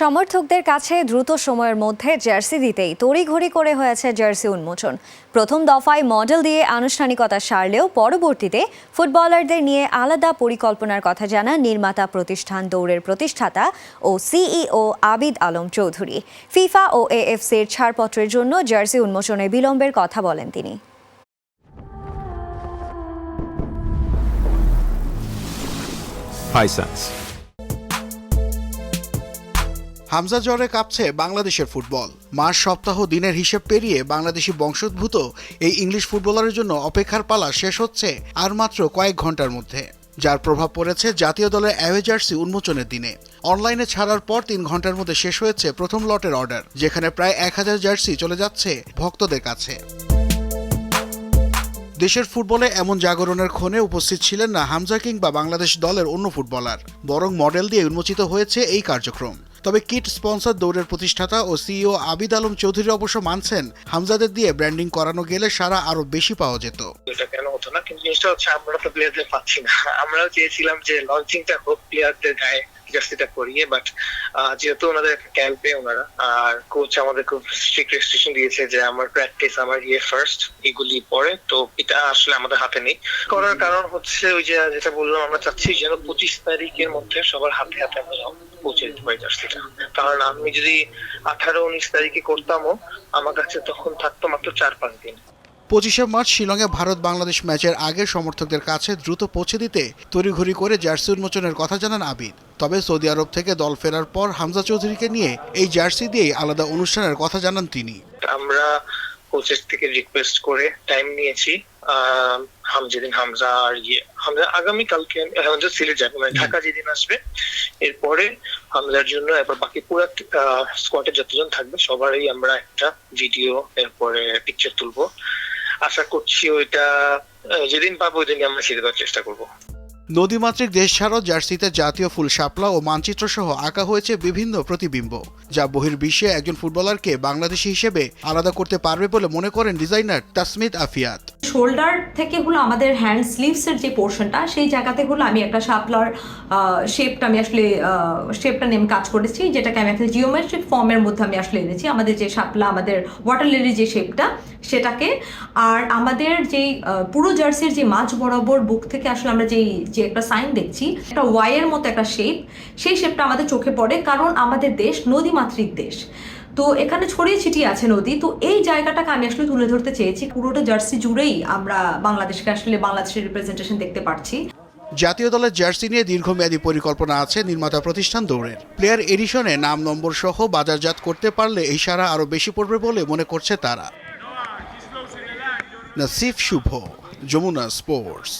সমর্থকদের কাছে দ্রুত সময়ের মধ্যে জার্সি দিতেই তড়িঘড়ি করে হয়েছে জার্সি উন্মোচন। প্রথম দফায় মডেল দিয়ে আনুষ্ঠানিকতা সারলেও পরবর্তীতে ফুটবলারদের নিয়ে আলাদা পরিকল্পনার কথা জানান নির্মাতা প্রতিষ্ঠান দৌড়ের প্রতিষ্ঠাতা ও সিইও আবিদ আলম চৌধুরী। ফিফা ও এএফসির ছাড়পত্রের জন্য জার্সি উন্মোচনে বিলম্বের কথা বলেন তিনি। Hisense. হামজা জ্বরে কাঁপছে বাংলাদেশের ফুটবল। মাস, সপ্তাহ, দিনের হিসেব পেরিয়ে বাংলাদেশি বংশোদ্ভূত এই ইংলিশ ফুটবলারের জন্য অপেক্ষার পালা শেষ হচ্ছে আর মাত্র কয়েক ঘণ্টার মধ্যে। যার প্রভাব পড়েছে জাতীয় দলের অ্যাওয়ে জার্সি উন্মোচনের দিনে। অনলাইনে ছাড়ার পর তিন ঘণ্টার মধ্যে শেষ হয়েছে প্রথম লটের অর্ডার, যেখানে প্রায় এক হাজার জার্সি চলে যাচ্ছে ভক্তদের কাছে। দেশের ফুটবলে এমন জাগরণের ক্ষণে উপস্থিত ছিলেন না হামজা কিং বা বাংলাদেশ দলের অন্য ফুটবলার, বরং মডেল দিয়ে উন্মোচিত হয়েছে এই কার্যক্রম। তবে কিট স্পন্সর দৌড়ের প্রতিষ্ঠাতা ও সিইও আবিদ আলম চৌধুরী অবশ্য মানছেন, হামজাদের দিয়ে ব্র্যান্ডিং করানো গেলে সারা আরও বেশি পাওয়া যেত। এটা কেন হতো না? কিন্তু জিনিসটা হচ্ছে, আমরা তো প্লেয়ারদের পাচ্ছি না। আমরাও চেয়েছিলাম যে লঞ্চিংটা হোক প্লেয়ারদের গায়ে। জার্সিটা করিয়ে বাট যেহেতু ওনাদের ক্যাম্পে ওনারা আর কোচ আমাদের খুব স্ট্রিক্ট রেস্ট্রিকশন দিয়েছে যে আমার প্র্যাকটিস আমার ইয়ে ফার্স্ট এগুলি পরে তো এটা আসলে আমাদের হাতে নেই। করার কারণ হচ্ছে ওই যে যেটা বললাম আমরা চাচ্ছি যেন পঁচিশ তারিখের মধ্যে সবার হাতে হাতে আমরা পৌঁছে দিতে পারি জার্সিটা কারণ আমি যদি আঠারো উনিশ তারিখে করতামও আমার কাছে তখন থাকতো মাত্র চার পাঁচ দিন। পঁচিশে মার্চ শিলংয়ে ভারত বাংলাদেশ ম্যাচের আগে সমর্থকদের কাছে দ্রুত পৌঁছে দিতে তড়িঘড়ি করে জার্সি উন্মোচনের কথা জানান আবিদ। তবে সৌদি আরব থেকে দল ফেরার পর হামজা চৌধুরীকে নিয়ে এই জার্সি দিয়েই আলাদা অনুষ্ঠানের কথা জানান তিনি। আমরা কোচের থেকে রিকোয়েস্ট করে টাইম নিয়েছি। হাম যেদিন হামজা আর ইয়ে হামজা আগামী কালকে হামজা সিলেট যাবে মানে ঢাকা যেদিন আসবে। এরপরে হামজার জন্য এরপর বাকি পুরো স্কোয়াডের যতজন থাকবে সবারই আমরা একটা ভিডিও এরপরে পিকচার তুলবো। আশা করছি ওইটা যেদিন পাবো ওই দিনই আমরা সেরে দেওয়ার চেষ্টা করব। নদীমাতৃক দেশ ছাড়াও জার্সিতে জাতীয় ফুল শাপলা ও মানচিত্র সহ আঁকা হয়েছে বিভিন্ন প্রতিবিম্ব, যা বহির্বিশ্বে একজন ফুটবলারকে বাংলাদেশি হিসেবে আলাদা করতে পারবে বলে মনে করেন ডিজাইনার তাসমিদ আফিয়াত। শোল্ডার থেকে হলো আমাদের হ্যান্ড স্লিভসের যে পোর্শনটা সেই জায়গাতে হলো আমি একটা শাপলার শেপটা আমি আসলে শেপটা নিয়ে কাজ করেছি, যেটাকে আমি একটা জিওমেট্রিক ফর্মের মধ্যে আমি আসলে এনেছি, আমাদের যে শাপলা, আমাদের ওয়াটার লিলি যে শেপটা সেটাকে। আর আমাদের যেই পুরো জার্সির যে মাঝ বরাবর বুক থেকে আসলে আমরা যেই, যে একটা সাইন দেখছি, একটা ওয়াইয়ের মতো একটা শেপ সেই শেপটা আমাদের চোখে পড়ে, কারণ আমাদের দেশ নদীমাতৃক দেশ। তো এখানে ছড়িয়ে ছিটিয়ে আছে নদী। তো এই জায়গাটাকে আমি আসলে তুলে ধরতে চেয়েছি। পুরোটা জার্সি জুড়েই আমরা বাংলাদেশকে আসলে বাংলাদেশের রিপ্রেজেন্টেশন দেখতে পাচ্ছি জাতীয় দলের জার্সি নিয়ে দীর্ঘমেয়াদী পরিকল্পনা আছে নির্মাতা প্রতিষ্ঠান দৌড়ের। প্লেয়ার এডিশনে নাম, নম্বর সহ বাজারজাত করতে পারলে এই সারা আরও বেশি পড়বে বলে মনে করছে তারা। নাসিফ শুভ, যমুনা স্পোর্টস।